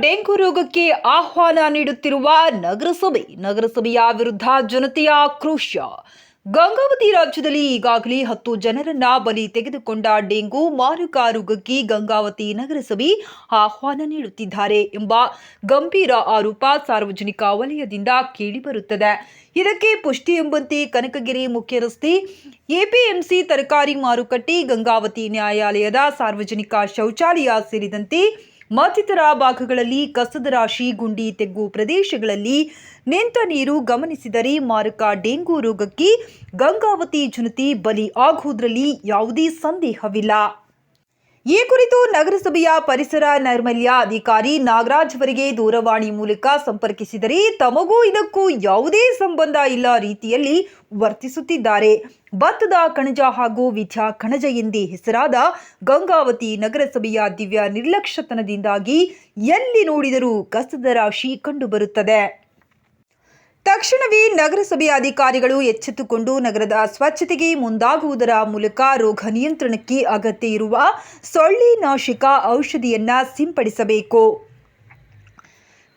Dengue ರೋಗಕ್ಕೆ ಆಹ್ವಾನ ನೀಡುತ್ತಿರುವ ನಗರಸಭೆ, ನಗರಸಭೆಯ ವಿರುದ್ಧ ಜನತೆಯ ಆಕ್ರೋಶ. ಗಂಗಾವತಿ ರಾಜ್ಯದಲ್ಲಿ ಈಗಾಗಲೇ ಹತ್ತು ಜನರನ್ನ ಬಲಿ ತೆಗೆದುಕೊಂಡ ಡೆಂಗು ಮಾರಕ ರೋಗಕ್ಕೆ ಗಂಗಾವತಿ ನಗರಸಭೆ ಆಹ್ವಾನ ನೀಡುತ್ತಿದ್ದಾರೆ ಎಂಬ ಗಂಭೀರ ಆರೋಪ ಸಾರ್ವಜನಿಕ ವಲಯದಿಂದ ಕೇಳಿಬರುತ್ತದೆ. ಇದಕ್ಕೆ ಪುಷ್ಟಿ ಎಂಬಂತೆ ಕನಕಗಿರಿ ಮುಖ್ಯ ರಸ್ತೆ ಎಪಿಎಂಸಿ ತರಕಾರಿ ಮಾರುಕಟ್ಟೆ, ಗಂಗಾವತಿ ನ್ಯಾಯಾಲಯದ ಸಾರ್ವಜನಿಕ ಶೌಚಾಲಯ ಸೇರಿದಂತೆ ಮತ್ತಿತರ ಭಾಗಗಳಲ್ಲಿ ಕಸದ ರಾಶಿ, ಗುಂಡಿ, ತೆಗ್ಗು ಪ್ರದೇಶಗಳಲ್ಲಿ ನಿಂತ ನೀರು ಗಮನಿಸಿದರೆ ಮಾರಕ ಡೆಂಗು ರೋಗಕ್ಕೆ ಗಂಗಾವತಿ ಜನತೆ ಬಲಿ ಆಗುವುದರಲ್ಲಿ ಯಾವುದೇ ಸಂದೇಹವಿಲ್ಲ. ಈ ಕುರಿತು ನಗರಸಭೆಯ ಪರಿಸರ ನೈರ್ಮಲ್ಯ ಅಧಿಕಾರಿ ನಾಗರಾಜ್ ಅವರಿಗೆ ದೂರವಾಣಿ ಮೂಲಕ ಸಂಪರ್ಕಿಸಿದರೆ ತಮಗೂ ಇದಕ್ಕೂ ಯಾವುದೇ ಸಂಬಂಧ ಇಲ್ಲ ರೀತಿಯಲ್ಲಿ ವರ್ತಿಸುತ್ತಿದ್ದಾರೆ. ಭತ್ತದ ಕಣಜ ಹಾಗೂ ವಿದ್ಯಾ ಕಣಜ ಎಂದೇ ಹೆಸರಾದ ಗಂಗಾವತಿ ನಗರಸಭೆಯ ದಿವ್ಯ ನಿರ್ಲಕ್ಷ್ಯತನದಿಂದಾಗಿ ಎಲ್ಲಿ ನೋಡಿದರೂ ಕಸದ ರಾಶಿ ಕಂಡುಬರುತ್ತದೆ. ತಕ್ಷಣವೇ ನಗರಸಭೆಯ ಅಧಿಕಾರಿಗಳು ಎಚ್ಚೆತ್ತುಕೊಂಡು ನಗರದ ಸ್ವಚ್ಛತೆಗೆ ಮುಂದಾಗುವುದರ ಮೂಲಕ ರೋಗ ನಿಯಂತ್ರಣಕ್ಕೆ ಅಗತ್ಯ ಇರುವ ಸೊಳ್ಳೆ ನಾಶಿಕ ಔಷಧಿಯನ್ನ ಸಿಂಪಡಿಸಬೇಕು.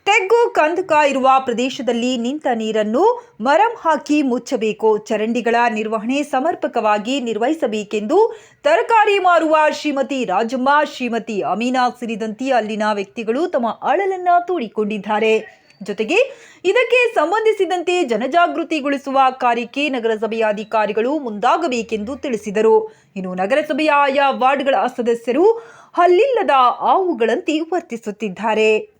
ತೆಗ್ಗು ಕಂದಕ ಇರುವ ಪ್ರದೇಶದಲ್ಲಿ ನಿಂತ ನೀರನ್ನು ಮರಂ ಹಾಕಿ ಮುಚ್ಚಬೇಕು. ಚರಂಡಿಗಳ ನಿರ್ವಹಣೆ ಸಮರ್ಪಕವಾಗಿ ನಿರ್ವಹಿಸಬೇಕೆಂದು ತರಕಾರಿ ಮಾರುವ ಶ್ರೀಮತಿ ರಾಜಮ್ಮ, ಶ್ರೀಮತಿ ಅಮೀನಾ ಸೇರಿದಂತೆ ಅಲ್ಲಿನ ವ್ಯಕ್ತಿಗಳು ತಮ್ಮ ಅಳಲನ್ನು ತೋಡಿಕೊಂಡಿದ್ದಾರೆ. ಜೊತೆಗೆ ಇದಕ್ಕೆ ಸಂಬಂಧಿಸಿದಂತೆ ಜನಜಾಗೃತಿಗೊಳಿಸುವ ಕಾರ್ಯಕ್ಕೆ ನಗರಸಭೆಯ ಅಧಿಕಾರಿಗಳು ಮುಂದಾಗಬೇಕೆಂದು ತಿಳಿಸಿದರು. ಇನ್ನು ನಗರಸಭೆಯ ಆಯಾ ವಾರ್ಡ್ಗಳ ಸದಸ್ಯರು ಹಲ್ಲಿಲ್ಲದ ಆವುಗಳಂತೆ ವರ್ತಿಸುತ್ತಿದ್ದಾರೆ.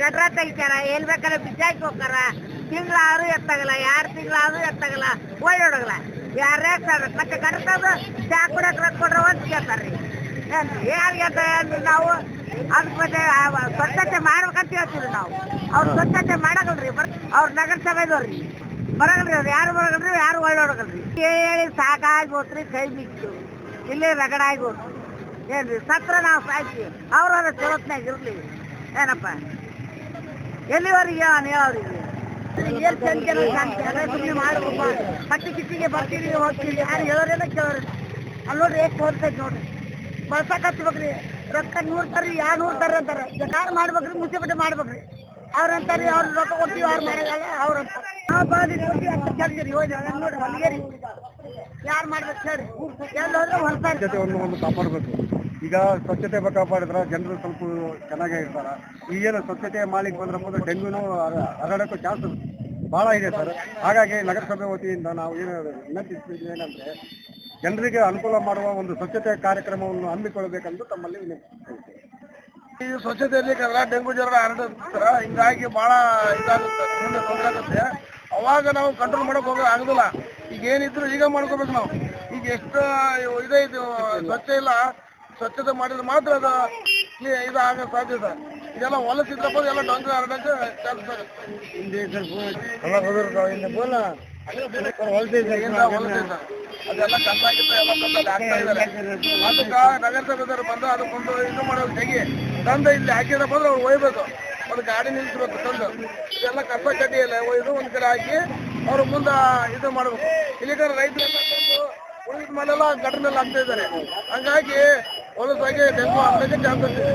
ಗಟ್ರ ತೆಗಿತಾರ ಎಲ್ ಬೇಕಾದ್ರೆ ಬಿಸಾಕಿ ಹೋಗ್ತಾರ. ತಿಂಗಳಾದ್ರೂ ಎತ್ತಾಗಲ್ಲ, ಯಾರು ತಿಂಗಳಾದ್ರೂ ಎತ್ತಾಗಲ್ಲ ಓಡೋಡಗಲ್ಲ ಯಾರೇ ಮತ್ತೆ ಗಟ್ರದ ಚಾ ಕುಡಕ್ ರೊಕ್ಕ ಕೊಡ್ರ ಅಂತ ಕೇಳ್ತಾರ್ರಿ ನಾವು ಅದಕ್ಕೆ ಮತ್ತೆ ಸ್ವಚ್ಛತೆ ಮಾಡ್ಬೇಕಂತ ಹೇಳ್ತೀವಿ ನಾವು. ಅವ್ರು ಸ್ವಚ್ಛತೆ ಮಾಡಗಲ್ರಿ ಅವ್ರ ನಗರಸಭೆದವ್ರಿ. ಬರಗಲ್ರಿ ಅವ್ರು, ಯಾರು ಬರಗಲ್ರಿ, ಯಾರು ಒಳ್ಳೊಡಗಲ್ರಿ ಹೇಳಿ ಸಾಕಾಗಿ ಹೋತ್ರಿ ಕೈ ಬಿಟ್ಟು ಇಲ್ಲೇ ರಗಡಾಗಿ ಹೋತ್ರಿ ಏನ್ರಿ, ಸತ್ರ ನಾವು ಸಾಯ್ತೀವಿ. ಅವ್ರ ಚಲೋತ್ನಾಗ ಇರ್ಲಿ. ಏನಪ್ಪ? ಎಲ್ಲಿವರೆಗೆ ಅವನು ಹೇಳೋರಿಗೆ? ಏನ್ ಮಾಡ್ಬೇಕು. ಹತ್ತಿ ಕಿಟ್ಟಿಗೆ ಬರ್ತೀವಿ ಹೋಗ್ತೀವಿ ಯಾರು ಹೇಳೋರೆಲ್ಲ ಕೇಳೋರು. ಅಲ್ಲಿ ನೋಡ್ರಿ ಎಷ್ಟು ಹೋಗ್ತೈತಿ ನೋಡ್ರಿ. ಬಳಸಕ್ ಹಚ್ಬೇಕ್ರಿ ರೊಕ್ಕ ನೂರ್ ತರ್ರಿ, ಯಾ ನೂರ್ ತರ್ರಿ ಅಂತಾರ. ಯಾರು ಮಾಡ್ಬೇಕ್ರಿ, ಮುನ್ಸಿಪಲ್ಟಿ ಮಾಡ್ಬೇಕ್ರಿ. ಅವ್ರಂತಾರ್ರಿ ಅವ್ರ ರೊಕ್ಕ ಕೊಡ್ತೀವಿ, ಅವ್ರ ಮಾಡಲ್ಲ ಅವ್ರಂತ ನಾವು ಬಾದಿ ಕೊಡ್ತೀವಿ, ಅಂತ ಯಾರು ಮಾಡ್ಬೇಕು ಹೇಳಿ ಕಾಪಾಡಬೇಕು. ಈಗ ಸ್ವಚ್ಛತೆ ಕಾಪಾಡಿದ್ರೆ ಜನರು ಸ್ವಲ್ಪ ಚೆನ್ನಾಗೇ ಇರ್ತಾರೆ. ಈಗೇನು ಸ್ವಚ್ಛತೆ ಮಾಡ್ಲಿಕ್ಕೆ ಬಂದ್ರಪ್ಪ ಡೆಂಗ್ಯೂನು ಹರ- ಹರಡೋಕ್ಕೂ ಚಾನ್ಸ್ ಭಾಳ ಇದೆ ಸರ್. ಹಾಗಾಗಿ ನಗರಸಭೆ ವತಿಯಿಂದ ನಾವು ಏನು ವಿನಂತಿಸ್ತಿದ್ವಿ ಏನಂದ್ರೆ ಜನರಿಗೆ ಅನುಕೂಲ ಮಾಡುವ ಒಂದು ಸ್ವಚ್ಛತೆ ಕಾರ್ಯಕ್ರಮವನ್ನು ಹಮ್ಮಿಕೊಳ್ಳಬೇಕೆಂದು ತಮ್ಮಲ್ಲಿ ವಿನಂತಿಸುತ್ತೇವೆ ಈ ಸ್ವಚ್ಛತೆ ಕನ್ನಡ ಡೆಂಗು ಜ್ವರ ಹರಡುತ್ತರ ಹಿಂಗಾಗಿ ಬಹಳ ಇದಾಗುತ್ತೆ ಮುಂದೆ ತೊಂದರೆ ಆಗುತ್ತೆ. ಅವಾಗ ನಾವು ಕಂಟ್ರೋಲ್ ಮಾಡಕ್ ಹೋಗ ಆಗುದಿಲ್ಲ. ಈಗ ಏನಿದ್ರು ಈಗ ಮಾಡ್ಕೋಬೇಕು ನಾವು. ಈಗ ಎಷ್ಟು ಇದೆ ಇದು ಸ್ವಚ್ಛ ಇಲ್ಲ ಸ್ವಚ್ಛತೆ ಮಾಡಿದ್ರೆ ಮಾತ್ರ ಅದು ಇದಾಗ ಇದು ಆಗೋ ಸಾಧ್ಯತೆ ಇದೆಲ್ಲ ಹೊಲಸಿದ್ರಪ್ಪ ಎಲ್ಲ ಡೊಂಕ ಹರಡಕ್ಕೆ ಚಾನ್ಸ್ ಹೊಲಸಿದ್ದ ಅದೆಲ್ಲ ಕಂದಾಗಿತ್ತ ಎಲ್ಲ ಕಷ್ಟ ಹಾಕ್ತಾ ಇದಾರೆ ಅದಕ್ಕ ನಗರಸಭೆದವ್ರು ಬಂದು ಅದಕ್ಕೊಂದು ಇದು ಮಾಡೋದು ತೆಗಿ ತಂದು ಇಲ್ಲಿ ಹಾಕಿದ್ರಪ್ಪ ಅಂದ್ರೆ ಅವ್ರು ಒಯ್ಬೇಕು ಒಂದು ಗಾಡಿ ನಿಲ್ಲಿಸ್ಬೇಕು ತಂದು. ಇದೆಲ್ಲ ಕಸ ಕಡ್ಡಿ ಎಲ್ಲ ಒಯ್ದು ಒಂದ್ ಕಡೆ ಹಾಕಿ ಅವ್ರ ಮುಂದ ಇದು ಮಾಡಬೇಕು. ಇಲ್ಲಿ ರೈತರೆಲ್ಲ ತಂದು ಉಳಿದ ಮೇಲೆಲ್ಲ ಘಟನೆಲ್ಲ ಆಗ್ತಾ ಇದ್ದಾರೆ. ಹಂಗಾಗಿ ಹೊಲಸಾಗಿ ಡೆಂಗು ಆಗಲಿಕ್ಕೆ ಚಾನ್ಸಸ್ ಇದೆ